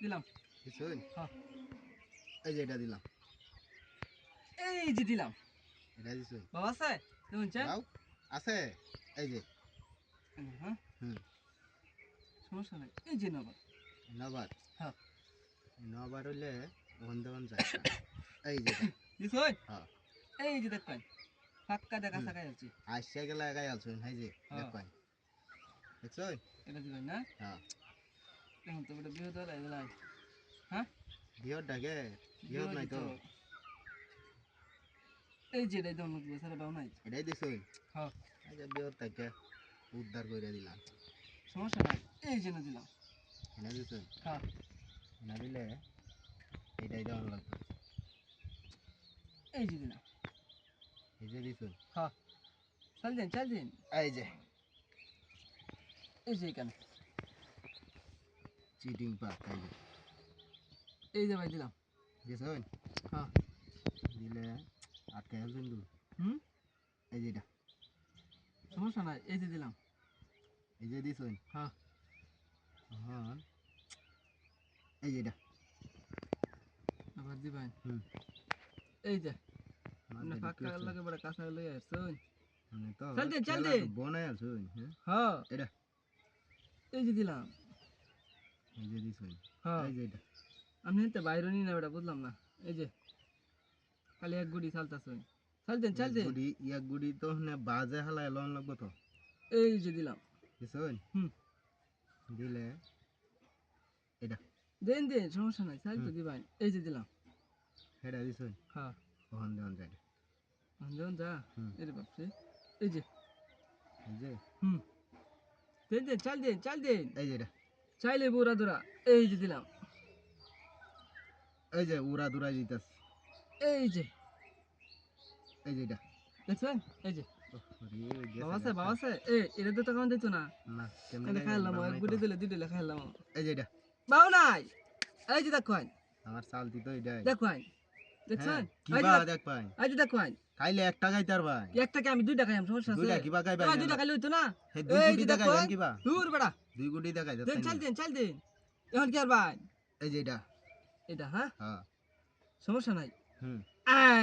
দিলাম। হ্যাঁ। এই যে এটা দিলাম। এই যে দিলাম। এটা দিছুই বাবা আছে? শুনছেন দাও আছে? এই যে। হ্যাঁ। হুম। সমস্যা নাই। এই যে নবার নবার হ্যাঁ। নবার হইলে ওখান যায় এই যে। দিছ হ্যাঁ। এই যে দেখবেন ফাক্কা দেখা সাকা যাচ্ছে। আসছে গেলে একাই আলছুন হাই যে হ্যাঁ। দেখবাই দেখছই? এটা দিবেন না? হ্যাঁ। এখন তো এটা বিয়ে দেওয়া এগুলাই হ্যাঁ বিহর ডাকে বিহর নাই তো এই যে এটা দম লাগবে স্যার বাউ নাই এটাই হ্যাঁ বিহর উদ্ধার করে দিলাম সমস্যা নাই এই যে না দিলাম এনে দিছই। হ্যাঁ এনে দিলে এইটাই দেওয়ান লাগবে এই যে দিলাম এই যে দিছই। হ্যাঁ চাল দিন চাল দিন। এই যে এই যে এখানে চিটিং পাক এই যে। এই যে ভাই দিলাম। দিছই হ্যাঁ। দিলে আটকে আলছুন দু হুম? এই যে এটা। সমস্যা নাই এই যে দিলাম। এই যে দিছই হ্যাঁ। হ্যাঁ এই যে এটা। আবার দিবেন হুম। এই যে। মানে ফাঁকা। লাগে বড় কাঁচা লই আসছুন মানে তো চল দে, চল দে। হ্যাঁ? হ্যাঁ। এটা। এই যে দিলাম। হ্যাঁ। এটা। আমি তো বাইরে নি না বেটা বুঝলাম না। এই যে খালি এক গুড়ি চালতাছুন চাল দেন চাল দেন গুড়ি এক গুড়ি তো মানে বাজে হালা এলন লাগবো তো। এই যে দিলাম। দিছই হুম। দিলে এটা। দেন দেন সমস্যা নাই চাল তো দিবাই। এই যে দিলাম। হেডা দিছই হ্যাঁ। ওখান দেওয়ান যায় দেন যা। হুম। এই রে বাপরে। এই যে। এই যে। হুম। দেন দেন চাল দেন চাল দেন। এই যে এটা। চাইলে বুড়া দুরা এই যে দিলাম। এই যে উড়া দুরা এই যে। এই যে এটা। দেখছেন? এই যে। ওহ, রে, গেছে বাবা আছে। গা। বাবা আছে। এ এটা তো তখন দিত না? কেমনে খাইলাম এক। দিলে খাইলাম এই যে এটা। বাউ নাই! এই যে আমার দেখছেন? কি এই বা যে দেখ পাই এই যে দেখুন খাইলে একটা খাইতার ভাই একটাকে আমি দুইটা খাইলাম সমস্যা আছে। দুইটা কিবা খাইবা ওই দুইটা খাইলে হইতো না? হে দুই এই গুটি যে দেখাইবেন কিবা। দূর বেড়া। দুই গুটি দেখাই দেন চাল দেন। চাল দেন। এখন কি আর ভাই? এই যে এটা। এটা হ্যাঁ? হ্যাঁ। সমস্যা নাই। হুম।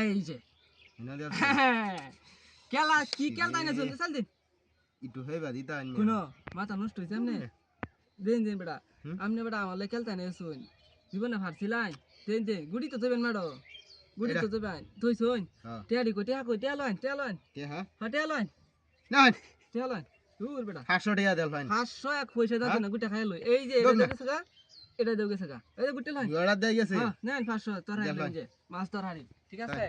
এই যে। দিয়া খেলা কি খেলতা না চলতে চাল দিন। একটু হইবা দিতা আনি কোনো মাথা নষ্ট হয়েছে এমনি দিন দিন হুম? আমনে বেটা আমার খেলতা নেই শুন জীবনে ফারছিলাই দিন দিন গুড়ি তো দেবেন মাডো গুড়ি তো দেবেন তুই শুন হ্যাঁ টিয়াডি কই টিয়া কই টিয়া লইন টিয়া লইন। কে হ্যাঁ হ্যাঁ টিয়া লইন। না টিয়া লইন। দূর বেটা। পাঁচশো টাকা দেল ফাইন পাঁচশো এক পয়সা দাও হ্যাঁ? না গুটা খাই লই। এই যে এটা না। গেছে গা এটা দেও গেছে গা। এই গুটা লইন। গড়া দিয়ে গেছে। হ্যাঁ নেন পাঁচশো তোর দেও হাই লইন। যে মাছ তোর হারি ঠিক আছে?